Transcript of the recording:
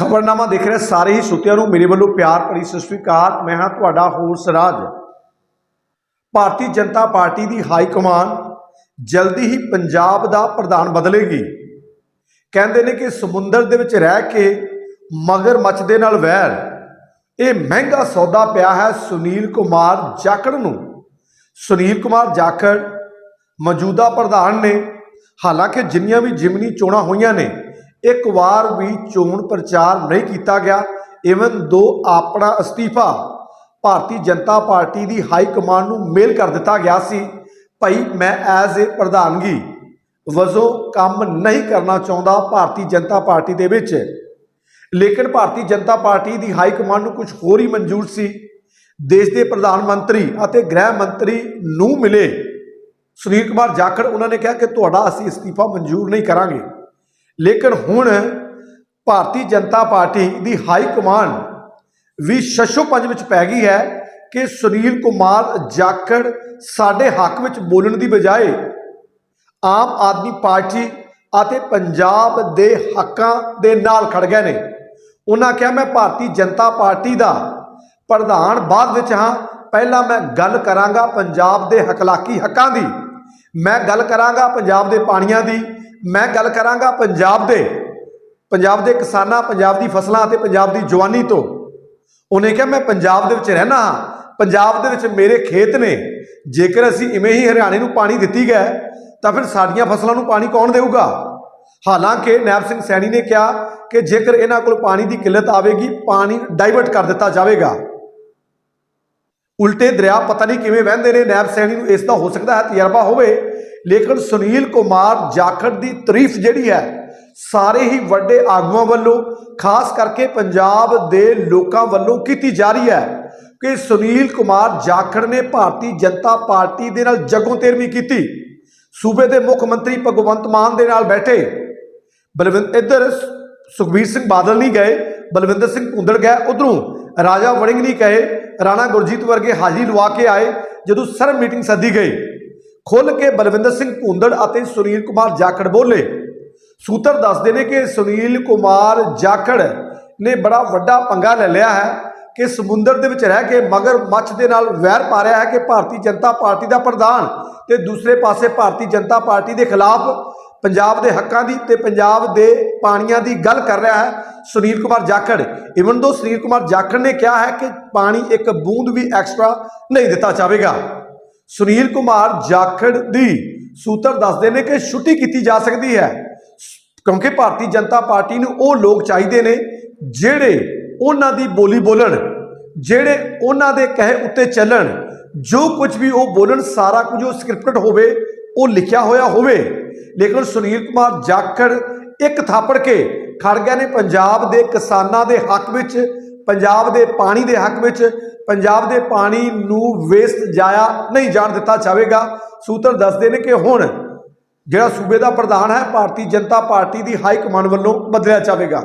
ਖਬਰਨਾਮਾ ਦੇਖ ਰਹੇ, ਸਾਰੇ ਹੀ ਸੁਤਿਆਂ ਨੂੰ ਮੇਰੇ ਵੱਲੋਂ ਪਿਆਰ ਭਰੀ ਸਤਿ ਸ੍ਰੀ ਅਕਾਲ। ਮੈਂ ਹਾਂ ਤੁਹਾਡਾ ਹੋਰ ਸਰਾਜ ਭਾਰਤੀ ਜਨਤਾ ਪਾਰਟੀ ਦੀ ਹਾਈ ਕਮਾਨ ਜਲਦੀ ਹੀ ਪੰਜਾਬ ਦਾ ਪ੍ਰਧਾਨ ਬਦਲੇਗੀ। ਕਹਿੰਦੇ ਨੇ ਕਿ ਸਮੁੰਦਰ ਦੇ ਵਿੱਚ ਰਹਿ ਕੇ ਮਗਰ ਮੱਛ ਦੇ ਨਾਲ ਵੈਰ। ਇਹ ਮਹਿੰਗਾ ਸੌਦਾ ਪਿਆ ਹੈ ਸੁਨੀਲ ਕੁਮਾਰ ਜਾਖੜ ਨੂੰ। ਸੁਨੀਲ ਕੁਮਾਰ ਜਾਖੜ ਮੌਜੂਦਾ ਪ੍ਰਧਾਨ ਨੇ। ਹਾਲਾਂਕਿ ਜਿੰਨੀਆਂ ਵੀ ਜਿਮਨੀ ਚੋਣਾਂ ਹੋਈਆਂ ਨੇ ਇੱਕ ਵਾਰ ਵੀ ਚੋਣ ਪ੍ਰਚਾਰ ਨਹੀਂ ਕੀਤਾ ਗਿਆ, ਇਵਨ ਦੋ ਆਪਣਾ ਅਸਤੀਫਾ। ਭਾਰਤੀ ਜਨਤਾ ਪਾਰਟੀ ਦੀ ਹਾਈ ਕਮਾਂਡ ਨੂੰ ਮੇਲ ਕਰ ਦਿੱਤਾ ਗਿਆ ਸੀ। ਭਾਈ ਮੈਂ ਐਜ਼ ਏ ਪ੍ਰਧਾਨਗੀ, ਵਜੋਂ ਕੰਮ ਨਹੀਂ ਕਰਨਾ ਚਾਹੁੰਦਾ ਭਾਰਤੀ ਜਨਤਾ ਪਾਰਟੀ ਦੇ ਵਿੱਚ। ਲੇਕਿਨ ਭਾਰਤੀ ਜਨਤਾ ਪਾਰਟੀ ਦੀ ਹਾਈ ਕਮਾਂਡ ਨੂੰ ਕੁਝ ਹੋਰ ਹੀ ਮਨਜ਼ੂਰ ਸੀ। ਦੇਸ਼ ਦੇ ਪ੍ਰਧਾਨ ਮੰਤਰੀ ਅਤੇ ਗ੍ਰਹਿ ਮੰਤਰੀ ਨੂੰ ਮਿਲੇ। ਸੁਨੀਲ ਕੁਮਾਰ ਜਾਖੜ, ਉਹਨਾਂ ਨੇ ਕਿਹਾ ਕਿ ਤੁਹਾਡਾ ਅਸੀਂ ਅਸਤੀਫਾ ਮਨਜ਼ੂਰ ਨਹੀਂ ਕਰਾਂਗੇ। ਲੇਕਿਨ ਹੁਣ ਭਾਰਤੀ ਜਨਤਾ ਪਾਰਟੀ ਦੀ ਹਾਈ ਕਮਾਂਡ ਵੀ ਸ਼ਸ਼ੋ ਪੰਜ ਵਿੱਚ ਪੈ ਗਈ ਹੈ ਕਿ ਸੁਨੀਲ ਕੁਮਾਰ ਜਾਖੜ ਸਾਡੇ ਹੱਕ ਵਿੱਚ ਬੋਲਣ ਦੀ ਬਜਾਏ ਆਮ ਆਦਮੀ ਪਾਰਟੀ ਅਤੇ ਪੰਜਾਬ ਦੇ ਹੱਕਾਂ ਦੇ ਨਾਲ ਖੜ ਗਏ ਨੇ। ਉਹਨਾਂ ਕਿਹਾ, ਮੈਂ ਭਾਰਤੀ ਜਨਤਾ ਪਾਰਟੀ ਦਾ ਪ੍ਰਧਾਨ ਬਾਅਦ ਵਿੱਚ ਹਾਂ। ਪਹਿਲਾਂ ਮੈਂ ਗੱਲ ਕਰਾਂਗਾ ਪੰਜਾਬ ਦੇ ਹਕਲਾਕੀ ਹੱਕਾਂ ਦੀ। ਮੈਂ ਗੱਲ ਕਰਾਂਗਾ ਪੰਜਾਬ ਦੇ ਪਾਣੀਆਂ ਦੀ। ਮੈਂ ਗੱਲ ਕਰਾਂਗਾ ਪੰਜਾਬ ਦੇ ਪੰਜਾਬ ਦੇ ਕਿਸਾਨਾਂ, ਪੰਜਾਬ ਦੀ ਫਸਲਾਂ ਅਤੇ ਪੰਜਾਬ ਦੀ ਜਵਾਨੀ ਤੋਂ। ਉਹਨੇ ਕਿਹਾ, ਮੈਂ ਪੰਜਾਬ ਦੇ ਵਿੱਚ ਰਹਿਣਾ ਹਾਂ। ਪੰਜਾਬ ਦੇ ਵਿੱਚ ਮੇਰੇ ਖੇਤ ਨੇ। ਜੇਕਰ ਅਸੀਂ ਇਵੇਂ ਹੀ ਹਰਿਆਣੇ ਨੂੰ ਪਾਣੀ ਦਿੱਤੀ ਗਏ, ਤਾਂ ਫਿਰ ਸਾਡੀਆਂ ਫਸਲਾਂ ਨੂੰ ਪਾਣੀ ਕੌਣ ਦੇਊਗਾ? ਹਾਲਾਂਕਿ ਨੈਬ ਸਿੰਘ ਸੈਣੀ ਨੇ ਕਿਹਾ ਕਿ ਜੇਕਰ ਇਹਨਾਂ ਕੋਲ ਪਾਣੀ ਦੀ ਕਿੱਲਤ ਆਵੇਗੀ, ਪਾਣੀ ਡਾਈਵਰਟ ਕਰ ਦਿੱਤਾ ਜਾਵੇਗਾ। ਉਲਟੇ ਦਰਿਆ ਪਤਾ ਨਹੀਂ ਕਿਵੇਂ ਵਹਿੰਦੇ ਨੇ। ਨੈਬ ਸੈਣੀ ਨੂੰ ਇਸ ਦਾ ਹੋ ਸਕਦਾ ਹੈ ਤਜਰਬਾ ਹੋਵੇ। ਲੇਕਿਨ ਸੁਨੀਲ ਕੁਮਾਰ ਜਾਖੜ ਦੀ ਤਾਰੀਫ ਜਿਹੜੀ ਹੈ, ਸਾਰੇ ਹੀ ਵੱਡੇ ਆਗੂਆਂ ਵੱਲੋਂ, ਖਾਸ ਕਰਕੇ ਪੰਜਾਬ ਦੇ ਲੋਕਾਂ ਵੱਲੋਂ ਕੀਤੀ ਜਾ ਰਹੀ ਹੈ ਕਿ ਸੁਨੀਲ ਕੁਮਾਰ ਜਾਖੜ ਨੇ ਭਾਰਤੀ ਜਨਤਾ ਪਾਰਟੀ ਦੇ ਨਾਲ ਜਗੋਂ ਤੇਰਵੀਂ ਕੀਤੀ। ਸੂਬੇ ਦੇ ਮੁੱਖ ਮੰਤਰੀ ਭਗਵੰਤ ਮਾਨ ਦੇ ਨਾਲ ਬੈਠੇ। ਬਲਵਿੰਦਰ ਇੱਧਰ ਸੁਖਬੀਰ ਸਿੰਘ ਬਾਦਲ ਨਹੀਂ ਗਏ, ਬਲਵਿੰਦਰ ਸਿੰਘ ਭੁੰਦੜ ਗਏ ਉਧਰੋਂ, ਰਾਜਾ ਵੜਿੰਗ ਨਹੀਂ ਕਹੇ, ਰਾਣਾ ਗੁਰਜੀਤ ਵਰਗੇ ਹਾਜ਼ਰੀ ਲਵਾ ਕੇ ਆਏ, ਜਦੋਂ ਸਰ ਮੀਟਿੰਗ ਸੱਦੀ ਗਈ। ਖੁੱਲ ਕੇ ਬਲਵਿੰਦਰ ਸਿੰਘ ਭੁੰਦੜ ਅਤੇ ਸੁਨੀਲ ਕੁਮਾਰ ਜਾਖੜ ਬੋਲੇ। ਸੂਤਰ ਦੱਸਦੇ ਨੇ ਕਿ ਸੁਨੀਲ ਕੁਮਾਰ ਜਾਖੜ ਨੇ ਬੜਾ ਵੱਡਾ ਪੰਗਾ ਲੈ ਲਿਆ ਹੈ ਕਿ ਸਮੁੰਦਰ ਦੇ ਵਿੱਚ ਰਹਿ ਕੇ ਮਗਰ ਮੱਛ ਦੇ ਨਾਲ ਵੈਰ ਪਾ ਰਿਹਾ ਹੈ ਕਿ ਭਾਰਤੀ ਜਨਤਾ ਪਾਰਟੀ ਦਾ ਪ੍ਰਧਾਨ ਤੇ ਦੂਸਰੇ ਪਾਸੇ ਭਾਰਤੀ ਜਨਤਾ ਪਾਰਟੀ ਦੇ ਖਿਲਾਫ ਪੰਜਾਬ ਦੇ ਹੱਕਾਂ ਦੀ ਤੇ ਪੰਜਾਬ ਦੇ ਪਾਣੀਆਂ ਦੀ ਗੱਲ ਕਰ ਰਿਹਾ ਹੈ ਸੁਨੀਲ ਕੁਮਾਰ ਜਾਖੜ। ਇਵਨ ਦੋ ਸੁਨੀਲ ਕੁਮਾਰ ਜਾਖੜ ਨੇ ਕਿਹਾ ਹੈ ਕਿ ਪਾਣੀ ਇੱਕ ਬੂੰਦ ਵੀ ਐਕਸਟਰਾ ਨਹੀਂ ਦਿੱਤਾ ਜਾਵੇਗਾ। ਸੁਨੀਲ ਕੁਮਾਰ ਜਾਖੜ ਦੀ ਸੂਤਰ ਦੱਸਦੇ ਨੇ ਕਿ ਛੁੱਟੀ ਕੀਤੀ ਜਾ ਸਕਦੀ ਹੈ। ਕਿਉਂਕਿ ਭਾਰਤੀ ਜਨਤਾ ਪਾਰਟੀ ਨੂੰ ਉਹ ਲੋਕ ਚਾਹੀਦੇ ਨੇ ਜਿਹੜੇ ਉਹਨਾਂ ਦੀ ਬੋਲੀ ਬੋਲਣ, ਜਿਹੜੇ ਉਹਨਾਂ ਦੇ ਕਹੇ ਉੱਤੇ ਚੱਲਣ। ਜੋ ਕੁਝ ਵੀ ਉਹ ਬੋਲਣ, ਸਾਰਾ ਕੁਝ ਉਹ ਸਕ੍ਰਿਪਟਡ ਹੋਵੇ, ਉਹ ਲਿਖਿਆ ਹੋਇਆ ਹੋਵੇ। ਲੇਕਿਨ ਸੁਨੀਲ ਕੁਮਾਰ ਜਾਖੜ ਇੱਕ ਥਾਪੜ ਕੇ ਖੜ ਗਏ ਨੇ ਪੰਜਾਬ ਦੇ ਕਿਸਾਨਾਂ ਦੇ ਹੱਕ ਵਿੱਚ ਪੰਜਾਬ ਦੇ ਪਾਣੀ ਦੇ ਹੱਕ ਵਿੱਚ ਪੰਜਾਬ ਦੇ ਪਾਣੀ ਨੂੰ ਵੇਸਟ ਜਾਇਆ ਨਹੀਂ ਜਾਣ ਦਿੱਤਾ ਜਾਵੇਗਾ। ਸੂਤਰ ਦੱਸਦੇ ਨੇ ਕਿ ਹੁਣ ਜਿਹੜਾ ਸੂਬੇ ਦਾ ਪ੍ਰਧਾਨ ਹੈ, ਭਾਰਤੀ ਜਨਤਾ ਪਾਰਟੀ ਦੀ ਹਾਈ ਕਮਾਂਡ ਵੱਲੋਂ ਬਦਲਿਆ ਜਾਵੇਗਾ।